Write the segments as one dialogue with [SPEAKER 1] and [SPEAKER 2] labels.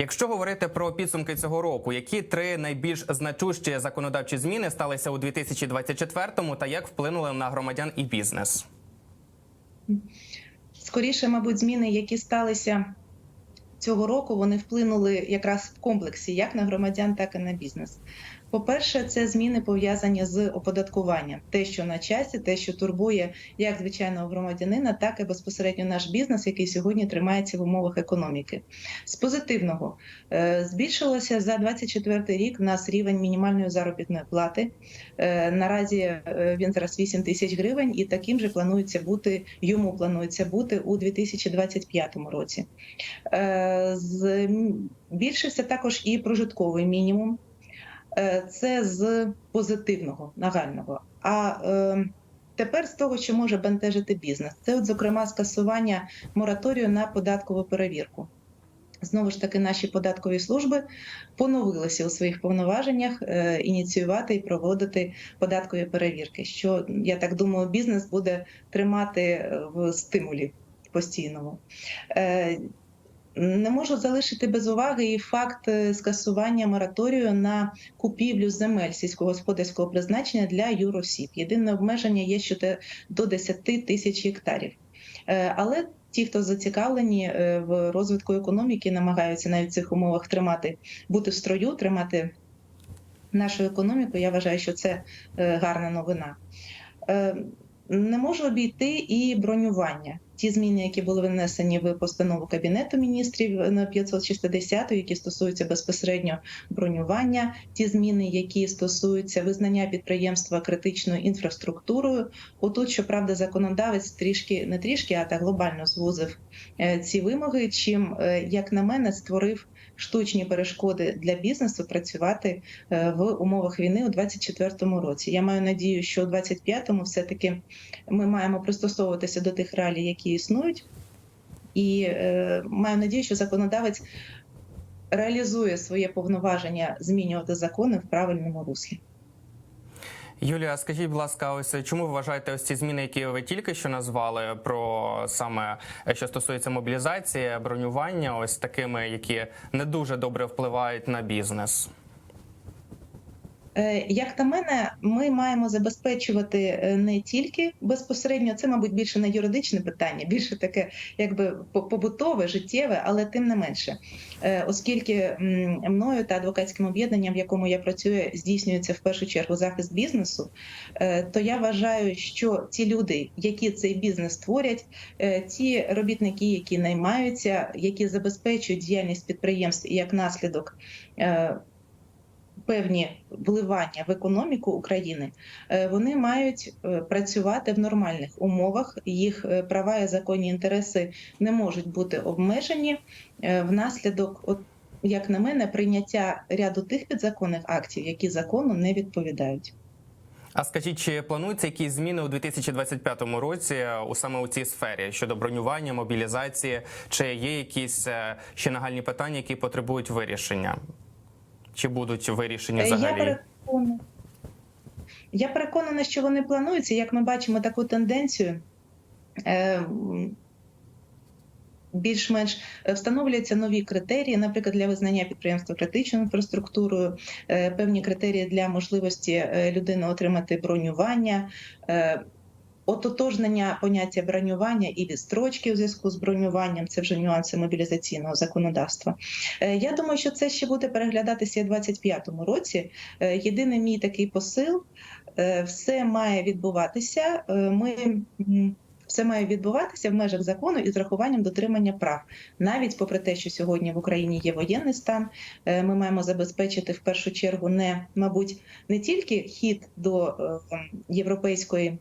[SPEAKER 1] Якщо говорити про підсумки цього року, які три найбільш значущі законодавчі зміни сталися у 2024-му та як вплинули на громадян і бізнес?
[SPEAKER 2] Скоріше, мабуть, зміни, які сталися цього року, вони вплинули якраз в комплексі як на громадян, так і на бізнес. По-перше, це зміни пов'язані з оподаткуванням, те, що на часі, те, що турбує як звичайного громадянина, так і безпосередньо наш бізнес, який сьогодні тримається в умовах економіки. З позитивного е, збільшилося за 24 рік в нас рівень мінімальної заробітної плати. Е, Наразі е, він зараз 8 тисяч гривень, і таким же планується бути йому планується бути у 2025 році. Збільшився також і прожитковий мінімум. Е, Це з позитивного нагального. А е, тепер з того, що може бентежити бізнес, це, от, зокрема, скасування мораторію на податкову перевірку. Знову ж таки, наші податкові служби поновилися у своїх повноваженнях е, ініціювати і проводити податкові перевірки. Що я так думаю, бізнес буде тримати в стимулі постійному. Не можу залишити без уваги і факт е, скасування мораторію на купівлю земель сільськогосподарського призначення для юросіб. Єдине обмеження є що до 10 тисяч гектарів. Е, Але ті, хто зацікавлені е, в розвитку економіки, намагаються навіть в цих умовах тримати, бути в строю, тримати нашу економіку. Я вважаю, що це гарна новина. Не можу обійти і бронювання. Ті зміни, які були внесені в постанову Кабінету міністрів на 560, які стосуються безпосередньо бронювання, ті зміни, які стосуються визнання підприємства критичною інфраструктурою. Отут, щоправда, законодавець трішки не трішки, а так глобально звузив е, ці вимоги. Чим, е, як на мене, створив штучні перешкоди для бізнесу працювати е, в умовах війни у 2024 році. Я маю надію, що у 2025 все-таки ми маємо пристосовуватися до тих реалій, які існують, і е, маю надію, що законодавець реалізує своє повноваження змінювати закони в правильному руслі.
[SPEAKER 1] Юлія, скажіть, будь ласка, ось чому ви вважаєте ось ці зміни, які ви тільки що назвали, про саме е, що стосується мобілізації, бронювання, ось такими, які не дуже добре впливають на бізнес?
[SPEAKER 2] Е, Як на мене, ми маємо забезпечувати е, не тільки безпосередньо, це, мабуть, більше не юридичне питання, більше таке, якби побутове, життєве, але тим не менше, Е, оскільки мною та адвокатським об'єднанням, в якому я працюю, здійснюється в першу чергу захист бізнесу, то я вважаю, що ті люди, які цей бізнес творять, ті робітники, які наймаються, які забезпечують діяльність підприємств і як наслідок. Певні вливання в економіку України, е, вони мають е, працювати в нормальних умовах. Їх е, права і законні інтереси не можуть бути обмежені внаслідок, от як на мене, прийняття ряду тих підзаконних актів, які закону не відповідають.
[SPEAKER 1] А скажіть, чи плануються якісь зміни у 2025 році у саме у цій сфері щодо бронювання, мобілізації? Чи є якісь ще нагальні питання, які потребують вирішення? Чи будуть вирішені
[SPEAKER 2] Е, Я переконана, я переконана, що вони плануються. Як ми бачимо таку тенденцію, е, більш-менш е, встановлюються нові критерії, наприклад, для визнання підприємства критичною інфраструктурою, певні критерії для можливості людини отримати бронювання. Ототожнення поняття бронювання і відстрочки у зв'язку з бронюванням це вже нюанси мобілізаційного законодавства. Е, Я думаю, що це ще буде переглядатися у 2025 році. Е, Єдиний мій такий посил: е, все має відбуватися. Ми все має відбуватися в межах закону і з рахуванням дотримання прав. Навіть попри те, що сьогодні в Україні є воєнний стан, ми маємо забезпечити в першу чергу не, мабуть, не тільки хід до європейської.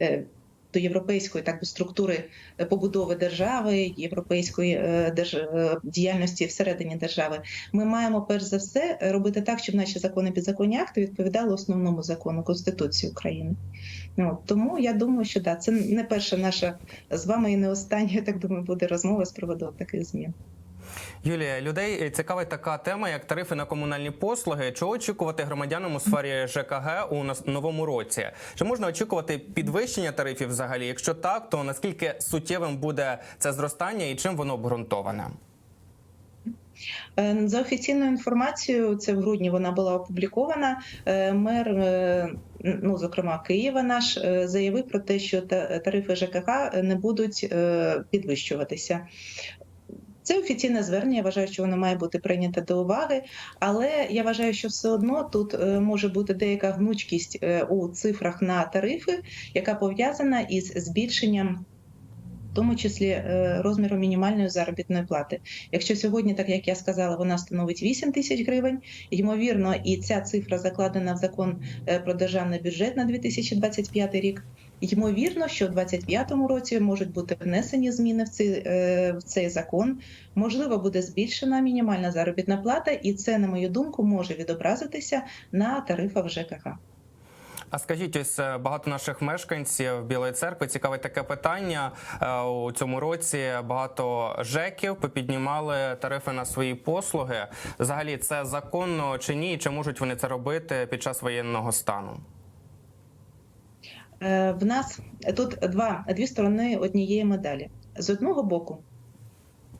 [SPEAKER 2] Е, До європейської так би структури е, побудови держави, європейської е, держ... діяльності всередині держави, ми маємо перш за все робити так, щоб наші закони підзаконні акти відповідали основному закону Конституції України. Ну, тому я думаю, що да, це не перша наша з вами і не остання, так думаю, буде розмова з приводу таких змін.
[SPEAKER 1] Юлія, людей цікавить така тема, як тарифи на комунальні послуги. Чого очікувати громадянам у сфері ЖКГ у нас- новому році? Чи можна очікувати підвищення тарифів взагалі? Якщо так, то наскільки суттєвим буде це зростання і чим воно обґрунтоване?
[SPEAKER 2] Е, За офіційною інформацією, це в грудні вона була опублікована. е, Мер, е, ну зокрема Києва, наш заявив про те, що тарифи ЖКХ не будуть підвищуватися. Це офіційне звернення. Я вважаю, що воно має бути прийнято до уваги, але я вважаю, що все одно тут е, може бути деяка гнучкість е, у цифрах на тарифи, яка пов'язана із збільшенням. В тому числі е, розміру мінімальної заробітної плати. Якщо сьогодні, так як я сказала, вона становить 8 тисяч гривень, ймовірно, і ця цифра закладена в закон про державний бюджет на 2025 рік. Ймовірно, що в 2025 році можуть бути внесені зміни в цей, в цей закон. Можливо, буде збільшена мінімальна заробітна плата, і це, на мою думку, може відобразитися на тарифах ЖКХ.
[SPEAKER 1] А скажіть, ось е, багато наших мешканців Білої церкви цікавить таке питання Е, у цьому році. Багато жеків попіднімали тарифи на свої послуги. Взагалі, це законно чи ні? Чи можуть вони це робити під час воєнного стану?
[SPEAKER 2] Е, В нас тут два дві сторони однієї медалі. З одного боку,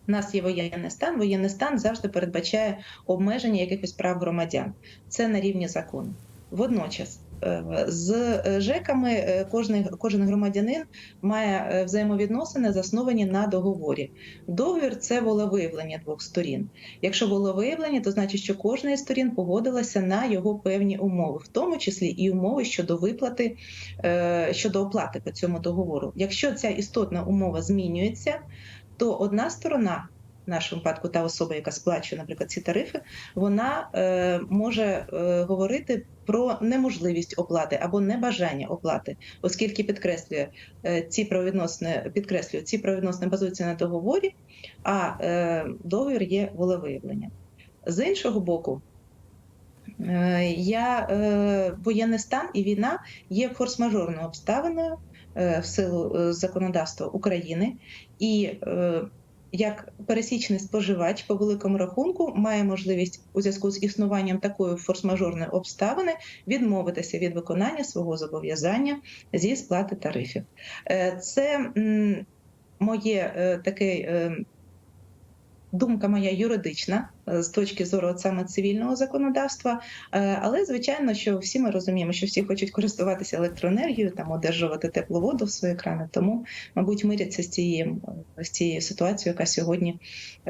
[SPEAKER 2] у нас є воєнний стан. Воєнний стан завжди передбачає обмеження якихось прав громадян. Це на рівні закону. Водночас. З е, ЖЕКами е, кожний, кожен громадянин має е, взаємовідносини, засновані на договорі. Договір це волевиявлення двох сторін. Якщо волевиявлення, то значить, що кожна із сторін погодилася на його певні умови, в тому числі і умови щодо виплати щодо оплати по цьому договору. Якщо ця істотна умова змінюється, то одна сторона. В нашому випадку та особа, яка сплачує, наприклад, ці тарифи, вона е, може е, говорити про неможливість оплати або небажання оплати, оскільки підкреслює е, ці правовідносини, підкреслює ці правовідносини базуються на договорі, а е, договір є волевиявленням. З іншого боку, е, я е, воєнний стан і війна є форс-мажорною обставиною е, в силу е, законодавства України, і е, як пересічний споживач по великому рахунку має можливість у зв'язку з існуванням такої форс-мажорної обставини відмовитися від виконання свого зобов'язання зі сплати тарифів. Е, Це моє е, таке. Думка моя юридична е, з точки зору саме цивільного законодавства, Е, але звичайно, що всі ми розуміємо, що всі хочуть користуватися електроенергією, там одержувати теплу воду в свої крани. Тому, мабуть, миряться з цією з цією ситуацією, яка сьогодні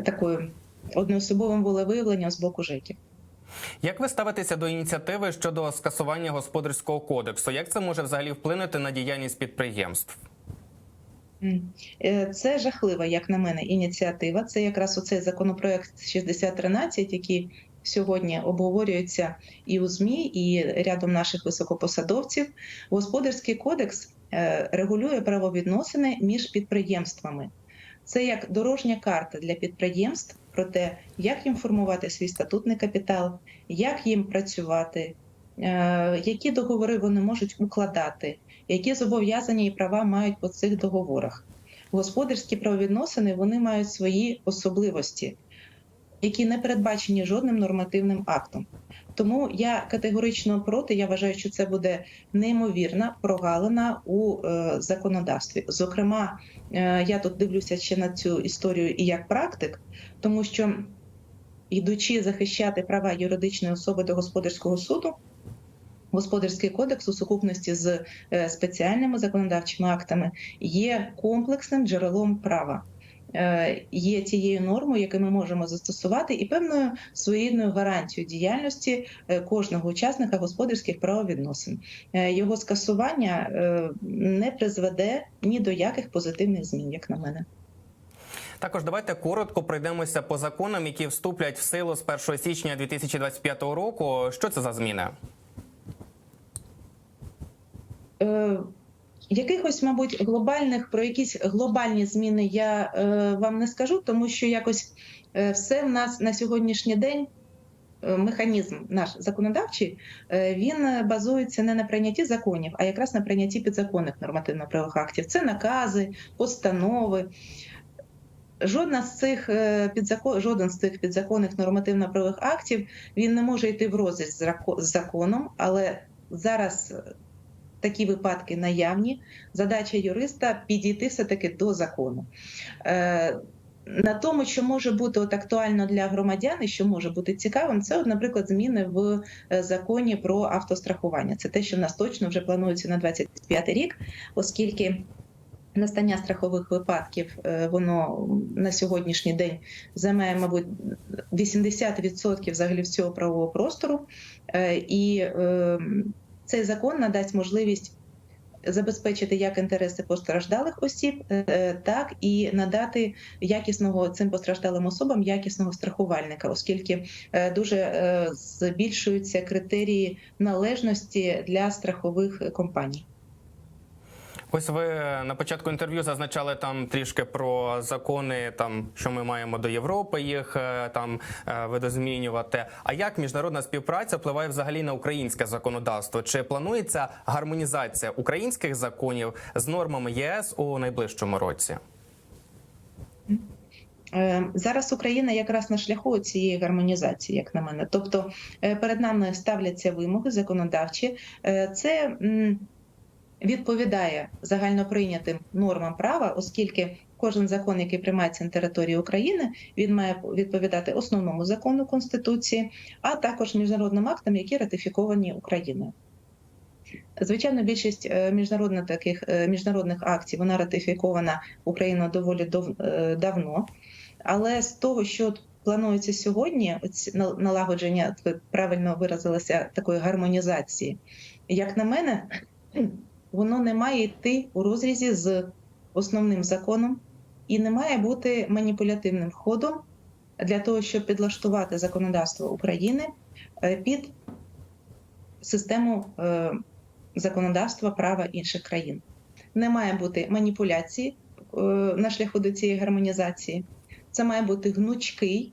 [SPEAKER 2] такою одноособовим волевиявленням з боку ЖЕКів.
[SPEAKER 1] Як ви ставитеся до ініціативи щодо скасування господарського кодексу? Як це може взагалі вплинути на діяльність підприємств?
[SPEAKER 2] Е, Це жахлива, як на мене, ініціатива. Це якраз оцей законопроект 6013, який сьогодні обговорюється і у ЗМІ, і рядом наших високопосадовців. Господарський кодекс е, регулює правовідносини між підприємствами. Це як дорожня карта для підприємств про те, як їм формувати свій статутний капітал, як їм працювати, е, які договори вони можуть укладати, які зобов'язання і права мають по цих договорах. Господарські правовідносини вони мають свої особливості, які не передбачені жодним нормативним актом. Тому я категорично проти. Я вважаю, що це буде неймовірна прогалина у е, законодавстві. Зокрема, е, я тут дивлюся ще на цю історію і як практик, тому що йдучи захищати права юридичної особи до господарського суду. Господарський кодекс у сукупності з е, спеціальними законодавчими актами є комплексним джерелом права, Е, є тією нормою, яку ми можемо застосувати, і певною своєрідною гарантією діяльності е, кожного учасника господарських правовідносин. Його скасування не призведе ні до яких позитивних змін, як на мене.
[SPEAKER 1] Також давайте коротко пройдемося по законам, які вступлять в силу з 1 січня 2025 року. Що це за зміни?
[SPEAKER 2] Е, Якихось, мабуть, глобальних про якісь глобальні зміни я е, вам не скажу, тому що якось е, все в нас на сьогоднішній день. е, Механізм наш законодавчий він базується не на прийнятті законів, а якраз на прийнятті підзаконних нормативно-правових актів. Це накази, постанови. Жодна з цих підзакон, жоден з цих підзаконних нормативно-правових актів він не може йти в розріз з законом, але зараз такі випадки наявні. Задача юриста підійти все таки до закону. Е, на тому, що може бути от актуально для громадян і що може бути цікавим, це, наприклад, зміни в е, законі про автострахування. Це те, що в нас точно вже планується на 25 рік, оскільки настання страхових випадків е, воно на сьогоднішній день займає, мабуть, 80% взагалі всього правового простору, і е, цей закон надасть можливість забезпечити як інтереси постраждалих осіб, е, так і надати якісного цим постраждалим особам якісного страхувальника, оскільки е, дуже е, збільшуються критерії належності для страхових компаній.
[SPEAKER 1] Ось ви на початку інтерв'ю зазначали там трішки про закони, там що ми маємо до Європи їх е, там е, видозмінювати. А як міжнародна співпраця впливає взагалі на українське законодавство? Чи планується гармонізація українських законів з нормами ЄС у найближчому році?
[SPEAKER 2] Е, Зараз Україна якраз на шляху цієї гармонізації, як на мене. Тобто перед нами ставляться вимоги законодавчі. Це відповідає загальноприйнятим нормам права, оскільки кожен закон, який приймається на території України, він має відповідати основному закону Конституції, а також міжнародним актам, які ратифіковані Україною. Звичайно, більшість е, міжнародних таких е, міжнародних актів вона ратифікована Україною доволі дов- е, давно. Але з того, що планується сьогодні, налагодження, ви правильно виразилися такої гармонізації, як на мене, воно не має йти у розрізі з основним законом і не має бути маніпулятивним ходом для того, щоб підлаштувати законодавство України е, під систему е, законодавства права інших країн. Не має бути маніпуляції е, на шляху до цієї гармонізації. Це має бути гнучкий,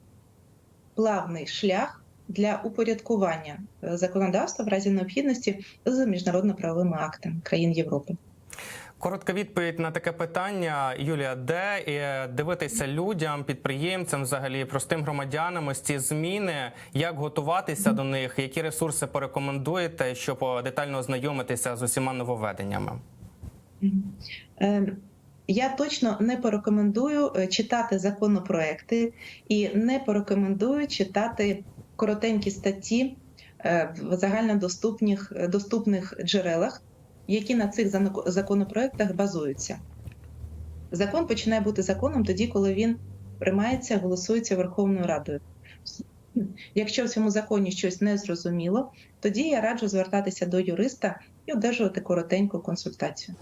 [SPEAKER 2] плавний шлях для упорядкування е, законодавства в разі необхідності з міжнародно-правовими актами країн Європи.
[SPEAKER 1] Коротка відповідь на таке питання, Юлія, де дивитися людям, підприємцям, взагалі простим громадянам ось ці зміни, як готуватися до них, які ресурси порекомендуєте, щоб детально ознайомитися з усіма нововведеннями?
[SPEAKER 2] Е, Я точно не порекомендую е, читати законопроекти і не порекомендую читати коротенькі статті е, в загальнодоступних е, доступних джерелах, які на цих законопроектах базуються. Закон починає бути законом тоді, коли він приймається, голосується Верховною Радою. Якщо в цьому законі щось не зрозуміло, тоді я раджу звертатися до юриста і одержувати коротеньку консультацію.